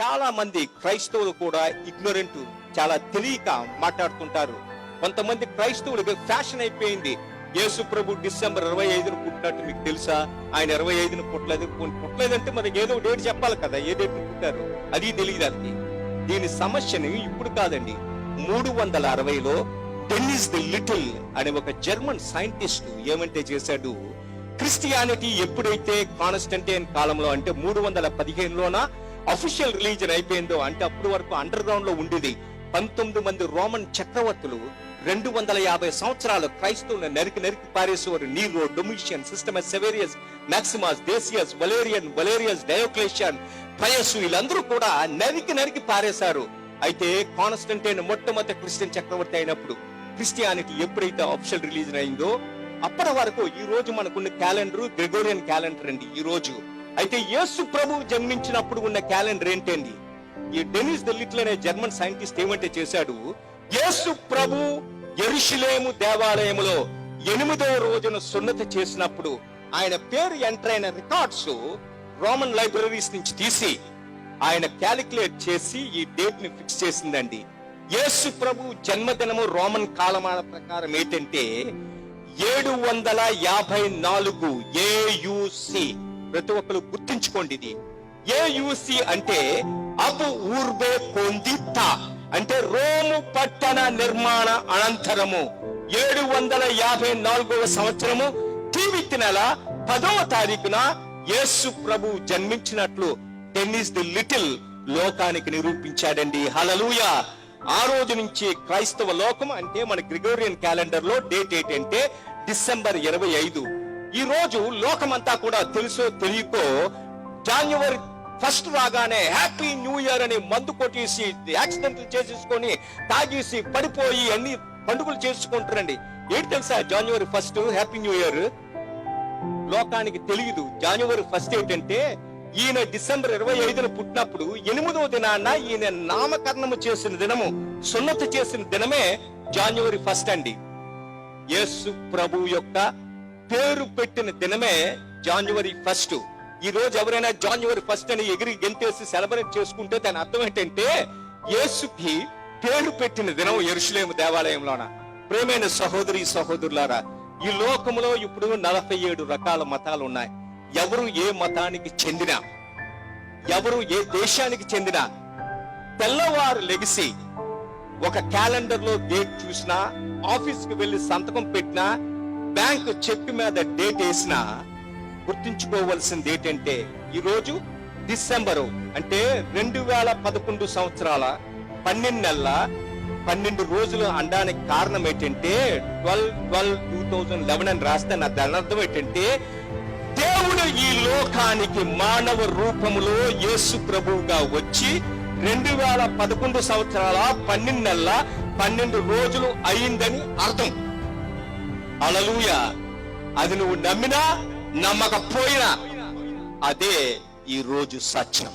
చాలా మంది క్రైస్తవులు కూడా ఇగ్నోరెంట్ చాలా తెలియక మాట్లాడుతుంటారు. కొంతమంది క్రైస్తవులకి ఫ్యాషన్ అయిపోయింది. యేసు ప్రభు డిసెంబర్ ఇరవై ఐదును పుట్టినట్టు మీకు తెలుసా? ఆయన ఇరవై ఐదును పుట్టలేదు. పుట్టలేదు పుట్టలేదంటే మనకి ఏదో డేట్ చెప్పాలి కదా ఏ డేట్ పుట్టారు? అది తెలియదు దీని సమస్యని ఇప్పుడు కాదండి. మూడు వందల అరవైలో డెన్నిస్ ది లిటిల్ అనే ఒక జర్మన్ సైంటిస్ట్ ఏమంటే చేశాడు? క్రిస్టియానిటీ ఎప్పుడైతే కాన్స్టంటైన్ కాలంలో అంటే మూడు వందల పదిహేనులోన అఫీషియల్ రిలీజన్ అయిపోయిందో అంటే అప్పటి వరకు అండర్ గ్రౌండ్లో ఉండేది పంతొమ్మిది మంది రోమన్ చక్రవర్తులు రెండు వందల యాభై సంవత్సరాలు క్రైస్తవులను నరికి నరికి పారేసేవారు Nero Domitian సిస్టమస్ Severus Maximus Decius Valerian Valerius Diocletian పయస్సు వీళ్ళందరూ కూడా నరికి నరికి పారేశారు. అయితే కాన్స్టంటైన్ మొట్టమొదటి క్రిస్టియన్ చక్రవర్తి అయినప్పుడు క్రిస్టియానిటీ ఎప్పుడైతే ఆఫిషియల్ రిలీజన్ అయిందో అప్పటి వరకు ఈ రోజు మనకున్న క్యాలెండర్ గ్రెగోరియన్ క్యాలెండర్ అండి ఈ రోజు. అయితే యేసు ప్రభు జన్మించినప్పుడు ఉన్న క్యాలెండర్ ఏంటండి? ఈ డెనిస్ ద లిటిల్ అనే జర్మన్ సైంటిస్ట్ ఏమంటే చేశాడు? యేసు ప్రభు ఎరుషులేము దేవాలయములో ఎనిమిదవ రోజున సున్నతి చేసినప్పుడు ఆయన పేరు ఎంటర్ అయిన రికార్డ్స్ రోమన్ లైబ్రరీస్ నుంచి తీసి ఆయన క్యాలిక్యులేట్ చేసి ఈ డేట్ని ఫిక్స్ చేసిందండి. యేసు ప్రభు జన్మదినము రోమన్ కాలమాన ప్రకారం ఏంటంటే ఏడు వందల యాభై నాలుగు ఏయుసి ప్రతి ఒక్కరు గుర్తించుకోండి ఇది. ఏయుసి అంటే అబు ఊర్బే పొందిత అంటే రోము పట్టణ నిర్మాణ అనంతరము. ఏడు వందల యాభై నాలుగవ సంవత్సరము టీవిత్ నెల పదవ తారీఖున యేసు ప్రభు జన్మించినట్లు టెన్నిస్ ది లిటిల్ లోకానికి నిరూపించాడండి. హలలుయ ఆ రోజు నుంచి క్రైస్తవ లోకం అంటే మన గ్రిగోరియన్ క్యాలెండర్లో డేట్ ఏంటంటే డిసెంబర్ ఇరవై ఐదు. ఈ రోజు లోకమంతా కూడా తెలుసో తెలియకో జాన్యువరి ఫస్ట్ రాగానే హ్యాపీ న్యూ ఇయర్ అని మందు కొట్టేసి యాక్సిడెంట్లు చేసేసుకొని తాగేసి పడిపోయి అన్ని పండుగలు చేసుకుంటారండి. ఏంటి తెలుసా? జనవరి ఫస్ట్ హ్యాపీ న్యూ ఇయర్ లోకానికి తెలియదు. జనవరి ఫస్ట్ ఏంటంటే ఈయన డిసెంబర్ ఇరవై ఐదున పుట్టినప్పుడు ఎనిమిదవ దినాన ఈయన నామకరణము చేసిన దినము. సున్నతి చేసిన దినమే జనవరి ఫస్ట్ అండి. యేసు ప్రభు యొక్క పేరు పెట్టిన దినమే జాన్యువరి ఫస్ట్ ఈ రోజు ఎవరైనా జాన్యువరి ఫస్ట్ అని ఎగిరి గెంతేసి సెలబ్రేట్ చేసుకుంటే దాని అర్థం ఏంటంటే యేసుకి పేరు పెట్టిన దినం ఎరుషులేము దేవాలయంలోన. ప్రేమైన సహోదరి సహోదరులారా ఈ లోకములో ఇప్పుడు నలభై ఏడు రకాల మతాలు ఉన్నాయి. ఎవరు ఏ మతానికి చెందిన ఎవరు ఏ దేశానికి చెందిన తెల్లవారు లెగిసి ఒక క్యాలెండర్లో డేట్ చూసినా ఆఫీస్కి వెళ్ళి సంతకం పెట్టినా బ్యాంక్ చెక్ మీద డేట్ వేసినా గుర్తుంచుకోవలసింది ఏంటంటే ఈరోజు డిసెంబరు అంటే రెండు వేల పదకొండు సంవత్సరాల పన్నెండు నెలల పన్నెండు రోజులు అనడానికి కారణం ఏంటంటే twelve twelve two thousand eleven అని రాస్తే నా దాని అర్థం ఏంటంటే దేవుడు ఈ లోకానికి మానవ రూపంలో యేసు ప్రభువుగా వచ్చి రెండు వేల పదకొండు సంవత్సరాల పన్నెండు నెలల పన్నెండు రోజులు అయిందని అర్థం. అలలుయ అది నువ్వు నమ్మినా నమ్మకపోయినా అదే ఈ రోజు సత్యం.